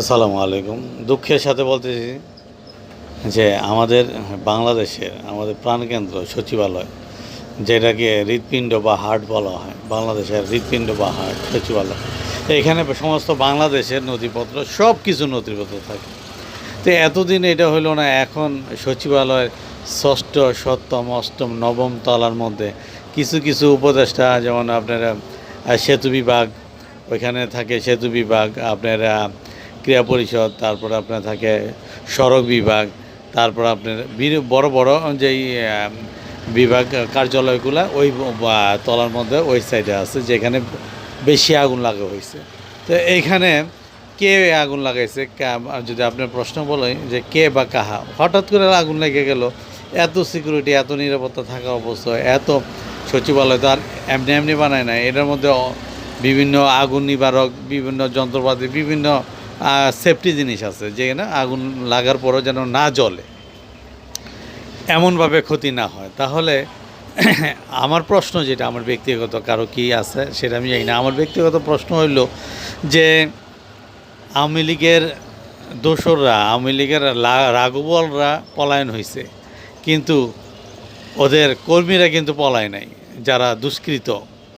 আসসালামু আলাইকুম। দুঃখের সাথে বলতেছি যে আমাদের বাংলাদেশের আমাদের প্রাণকেন্দ্র সচিবালয়, যেটাকে হৃৎপিণ্ড বা হার্ট বলা হয়, বাংলাদেশের হৃৎপিণ্ড বা হার্ট সচিবালয়, এখানে সমস্ত বাংলাদেশের নথিপত্র সব কিছু নথিপত্র থাকে। তো এতদিন এটা হলো না, এখন সচিবালয়ের ষষ্ঠ, সপ্তম, অষ্টম, নবম তলার মধ্যে কিছু কিছু উপদেষ্টা, যেমন আপনারা সেতু বিভাগ, ওইখানে থাকে সেতু বিভাগ, আপনার ক্রীড়া পরিষদ, তারপর আপনার থাকে সড়ক বিভাগ, তারপর আপনার বড় বড় যেই বিভাগ কার্যালয়গুলো, ওই তলার মধ্যে ওই সাইডে আছে, যেখানে বেশি আগুন লাগা হয়েছে তো এইখানে কে আগুন লাগাইছে? যদি আপনার প্রশ্ন বলেন যে কে বা কাহা, হঠাৎ করে আগুন লেগে গেল, এত সিকিউরিটি এত নিরাপত্তা থাকা অবস্থায় এত সচিবালয় তো আর এমনি এমনি বানায় না এটার মধ্যে বিভিন্ন আগুন নিবারক, বিভিন্ন যন্ত্রপাতি, বিভিন্ন সেফটি জিনিস আছে, যে না আগুন লাগার পরও যেন না জ্বলে। এমনভাবে ক্ষতি না হয়। তাহলে আমার প্রশ্ন যেটা, আমার ব্যক্তিগত কারও কি আছে সেটা আমি জানি না। আমার ব্যক্তিগত প্রশ্ন হইল যে, আওয়ামী লীগের দোসররা, আওয়ামী লীগের রাঘবলরা পলায়ন হয়েছে কিন্তু ওদের কর্মীরা কিন্তু পলায় নাই, যারা দুষ্কৃত।